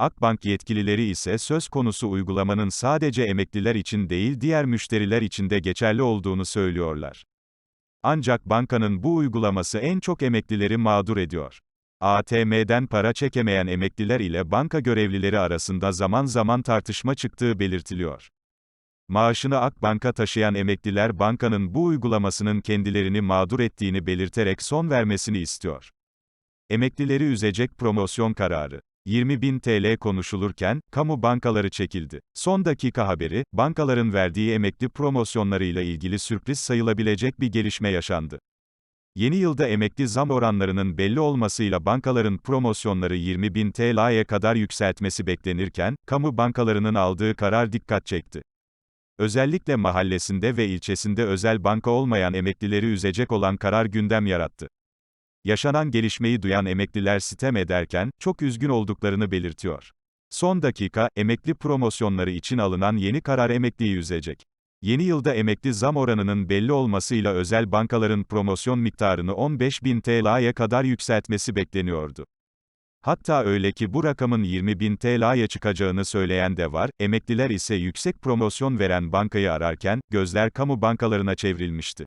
Akbank yetkilileri ise söz konusu uygulamanın sadece emekliler için değil diğer müşteriler için de geçerli olduğunu söylüyorlar. Ancak bankanın bu uygulaması en çok emeklileri mağdur ediyor. ATM'den para çekemeyen emekliler ile banka görevlileri arasında zaman zaman tartışma çıktığı belirtiliyor. Maaşını Akbank'a taşıyan emekliler bankanın bu uygulamasının kendilerini mağdur ettiğini belirterek son vermesini istiyor. Emeklileri üzecek promosyon kararı. 20 bin TL konuşulurken, kamu bankaları çekildi. Son dakika haberi, bankaların verdiği emekli promosyonlarıyla ilgili sürpriz sayılabilecek bir gelişme yaşandı. Yeni yılda emekli zam oranlarının belli olmasıyla bankaların promosyonları 20 bin TL'ye kadar yükseltmesi beklenirken, kamu bankalarının aldığı karar dikkat çekti. Özellikle mahallesinde ve ilçesinde özel banka olmayan emeklileri üzecek olan karar gündem yarattı. Yaşanan gelişmeyi duyan emekliler sitem ederken, çok üzgün olduklarını belirtiyor. Son dakika, emekli promosyonları için alınan yeni karar emekliyi üzecek. Yeni yılda emekli zam oranının belli olmasıyla özel bankaların promosyon miktarını 15 bin TL'ye kadar yükseltmesi bekleniyordu. Hatta öyle ki bu rakamın 20 bin TL'ye çıkacağını söyleyen de var, emekliler ise yüksek promosyon veren bankayı ararken, gözler kamu bankalarına çevrilmişti.